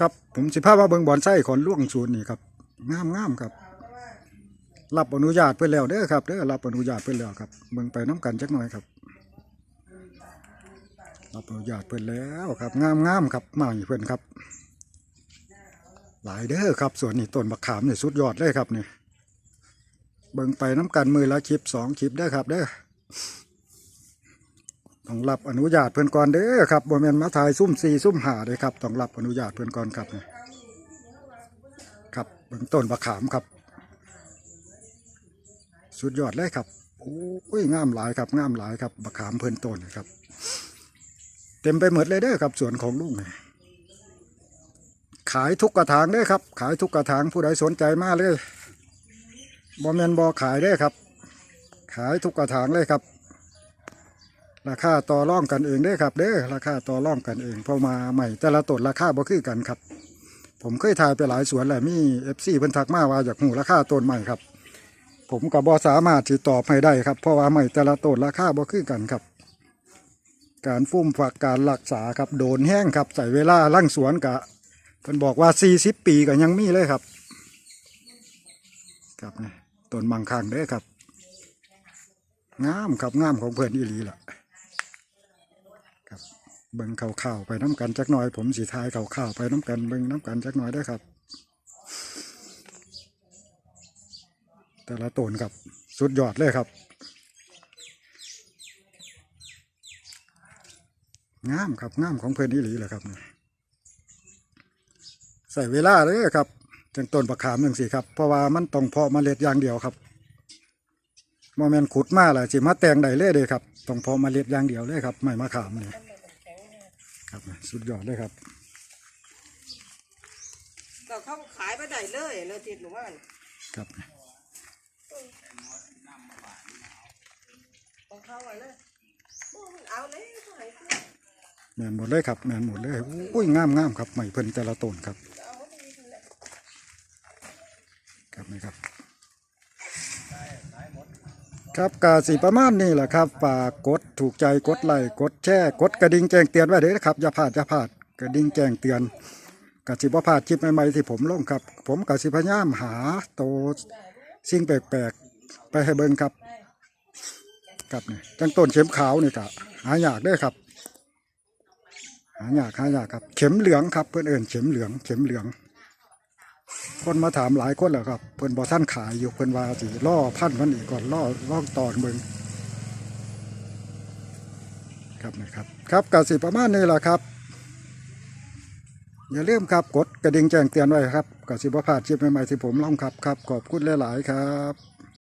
ครับผมสิพาว่าเบิ่งบอนไส้ขอนล่วงศูนย์นี่ครับงามงามครับ รับอนุญาตเพิ่นแล้วเด้อครับเด้อรับอนุญาตเพิ่นแล้วครับเบิ่งไปน้กันจักหน่อยครับรับอนุญาตเพิ่นแล้วครับงามงามครับมาให้เพิ่อนครับ หลายเด้อครับส่วนนี้ต้นมะขามนี่สุดยอดเลยครับเนี่ยเบิ่งไปน้กันมือละคลิปสองคลิปเด้อครับเด้อ ต้องรับอนุญาตเพิ่อนก่อนเด้อครับบ่แม่นมาถ่ายซุ่มสี่ซุ่มหาเด้อครับต้องรับอนุญาตเพิ่อนก่อนครับนี่ครับเบิ่งต้นมะขามครับ สุดยอดเลยครับโอ้ยงามหลายครับงามหลายครับมะขามเพิ่นต้นครับ เต็มไปหมดเลยเด้อครับสวนของลุงนี่ขายทุกกระถางเด้อครับ ขายทุกกระถางผู้ใดสนใจมากเลยบอแมนบอขายได้อครับ ขายทุกกระถางเลยครับ ราคาต่อร่องกันเองเด้ครับเด้อราคาต่อร่องกันเองพอมาใหม่แต่ละต้นราคาบ่คือกันครับ ผมเคยถ่ายไปหลายสวนแล้วมีเอฟซีเพิ่นทักมาว่าอยากหูราคาต้นใหม่ครับ ผมก็บ่สามารถที่ตอบให้ได้ครับเพราะว่าใหม่แต่ละต้นราคาบ่คือกันครับ การฟุ่มฝักการรักษาครับโดนแห้งครับใส่เวลาลั่งสวนกะเพิ่นบอกว่า40ปีก็ยังมีเลยครับครับนี่ต้นมังคังเด้อครับงามครับงามของเพื่อนอีหลีล่ะ เบิ่งข่าวๆไปน้ำกันจักหน่อย ผมสีทายข่าวๆไปน้ำกันเบิ่งน้ำกันจักหน่อยได้ครับ แต่ละต้นครับ สุดยอดเลยครับ งามครับงามของเพื่อนอีหลีแหละครับ ใส่เวลาเลยครับจังต้นประขามหนึ่งสิครับ เพราะว่ามันต้องเพาะเมล็ดอย่างเดียวครับโมเมนขุดมาแหละสิมาแตงได้เลยเลยครับต้องเพาะเมล็ดอย่างเดียวเลยครับ ไม่มะขามนี่ ครับสุดยอดเลยครับก็เขาขายไปได้เลยเนื้อติดหนูว่าครับของเขาไว้เลยโอ้มันเอาเลยเขาให้ซื้อแมนหมดเลยครับแมนหมดเลยอุ้ยงามงามครับใหม่เพิ่นแต่ละต้นครับเอาไว้ดีนั่นแหละครับนี่ครับ ครับกาสีประมาณนี้แหละครับฝากกดถูกใจกดไลค์กดแชร์กดกระดิ่งแจ้งเตือนไว้เลยนะครับอย่าพลาดอย่าพลาดกระดิ่งแจ้งเตือนกาสิบ่พลาดคลิปใหม่ๆที่ผมลงครับ ผมกาสิพยายามหาโตวสิ่งแปลกๆ ไปให้เบิ่งครับครับนี่จังต้นเข็มขาวนี่ก็หายากเด้ครับ หายากหายากครับ เข็มเหลืองครับเพื่อนเอิญเข็มเหลืองเข็มเหลือง คนมาถามหลายคนแล้วครับเพิ่นบอท่านขายอยู่เพิ่นว่าสิล่อพันมันอีกก่อนล่อล่อตอนเบิ่งครับนะครับครับกสิประมาณนี้แหละครับ อย่าลืมครับกดกระดิ่งแจ้งเตือนไว้ครับกสิบ่พลาดชิปใหม่ๆที่ผมลองครับครับขอบคุณหลาย ๆ ครับ